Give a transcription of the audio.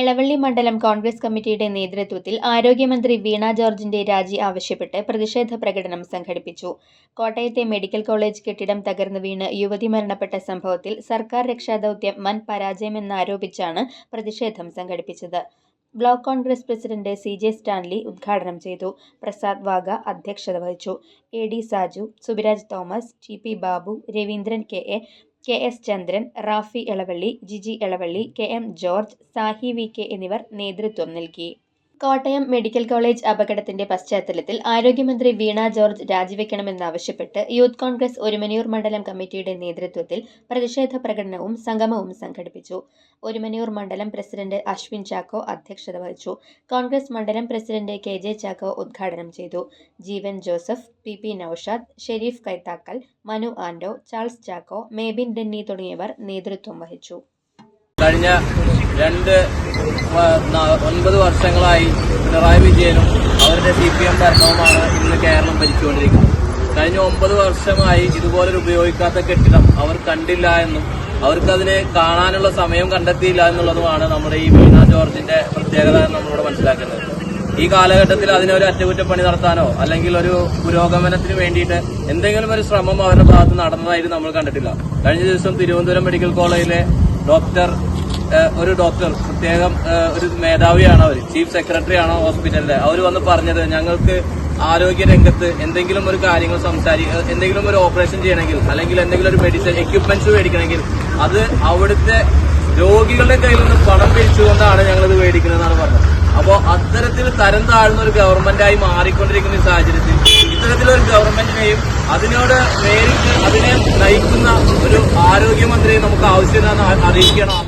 എളവള്ളി മണ്ഡലം കോൺഗ്രസ് കമ്മിറ്റിയുടെ നേതൃത്വത്തിൽ ആരോഗ്യമന്ത്രി വീണ ജോർജിന്റെ രാജി ആവശ്യപ്പെട്ട് പ്രതിഷേധ പ്രകടനം സംഘടിപ്പിച്ചു. കോട്ടയത്തെ മെഡിക്കൽ കോളേജ് കെട്ടിടം തകർന്നു വീണ് യുവതി മരണപ്പെട്ട സംഭവത്തിൽ സർക്കാർ രക്ഷാദൌത്യം വൻ പരാജയമെന്നാരോപിച്ചാണ് പ്രതിഷേധം സംഘടിപ്പിച്ചത്. Block Congress president C J Stanley ഉദ്ഘാടനം ചെയ്തു. പ്രസാദ് വാഗ അധ്യക്ഷത വഹിച്ചു. A D Saju Subiraj Thomas T P Babu Raveendran K A K S Chandran Rafi Elavally Giji Elavally K M George Sahi V K എന്നിവർ നേതൃത്വം നൽകി. കോട്ടയം മെഡിക്കൽ കോളേജ് അപകടത്തിന്റെ പശ്ചാത്തലത്തിൽ ആരോഗ്യമന്ത്രി വീണ ജോർജ് രാജിവെക്കണമെന്നാവശ്യപ്പെട്ട് യൂത്ത് കോൺഗ്രസ് ഒരുമനിയൂർ മണ്ഡലം കമ്മിറ്റിയുടെ നേതൃത്വത്തിൽ പ്രതിഷേധ പ്രകടനവും സംഗമവും സംഘടിപ്പിച്ചു. ഒരുമനിയൂർ മണ്ഡലം പ്രസിഡന്റ് അശ്വിൻ ചാക്കോ അധ്യക്ഷത വഹിച്ചു. കോൺഗ്രസ് മണ്ഡലം പ്രസിഡന്റ് കെ ജെ ചാക്കോ ഉദ്ഘാടനം ചെയ്തു. Jeevan Joseph P P Noushad Sherif Kaithakkal Manu Ando Charles Chacko Mebin Denny തുടങ്ങിയവർ നേതൃത്വം വഹിച്ചു. കഴിഞ്ഞ രണ്ട് ഒൻപത് വർഷങ്ങളായി പിണറായി വിജയനും അവരുടെ സി പി എം ഭരണവുമാണ് ഇന്ന് കേരളം ഭരിച്ചുകൊണ്ടിരിക്കുന്നത്. കഴിഞ്ഞ ഒമ്പത് വർഷമായി ഇതുപോലൊരു ഉപയോഗിക്കാത്ത കെട്ടിടം അവർ കണ്ടില്ല എന്നും അവർക്കതിനെ കാണാനുള്ള സമയം കണ്ടെത്തിയില്ല എന്നുള്ളതുമാണ് നമ്മുടെ ഈ വീണ ജോർജിന്റെ പ്രത്യേകത എന്ന് നമ്മളിവിടെ മനസ്സിലാക്കുന്നത്. ഈ കാലഘട്ടത്തിൽ അതിനൊരു അറ്റകുറ്റപ്പണി നടത്താനോ അല്ലെങ്കിൽ ഒരു പുരോഗമനത്തിന് വേണ്ടിയിട്ട് എന്തെങ്കിലും ഒരു ശ്രമം അവരുടെ ഭാഗത്ത് നടന്നതായിട്ട് നമ്മൾ കണ്ടിട്ടില്ല. കഴിഞ്ഞ ദിവസം തിരുവനന്തപുരം മെഡിക്കൽ കോളേജിലെ ഡോക്ടർ ഒരു ഡോക്ടർ പ്രത്യേകം ഒരു മേധാവിയാണ് അവർ ചീഫ് സെക്രട്ടറി ആണ് ഹോസ്പിറ്റലിലെ അവർ വന്ന് പറഞ്ഞത് ഞങ്ങൾക്ക് ആരോഗ്യ രംഗത്ത് എന്തെങ്കിലും ഒരു കാര്യങ്ങൾ സംസാരി എന്തെങ്കിലും ഒരു ഓപ്പറേഷൻ ചെയ്യണമെങ്കിൽ അല്ലെങ്കിൽ എന്തെങ്കിലും ഒരു മെഡിസിൻ എക്യുപ്മെന്റ്സ് മേടിക്കണമെങ്കിൽ അത് അവിടുത്തെ രോഗികളുടെ കയ്യിൽ നിന്ന് പണം പിരിച്ചുകൊണ്ടാണ് ഞങ്ങൾ ഇത് മേടിക്കുന്നതെന്നാണ് പറഞ്ഞത്. അപ്പോൾ അത്തരത്തിൽ തരം താഴ്ന്ന ഒരു ഗവൺമെന്റായി മാറിക്കൊണ്ടിരിക്കുന്ന ഈ സാഹചര്യത്തിൽ ഇത്തരത്തിലൊരു ഗവൺമെന്റിനെയും അതിനോട് നേരിട്ട് അതിനെ നയിക്കുന്ന ഒരു ആരോഗ്യമന്ത്രിയെ നമുക്ക് ആവശ്യമില്ലാന്ന് അറിയിക്കണം.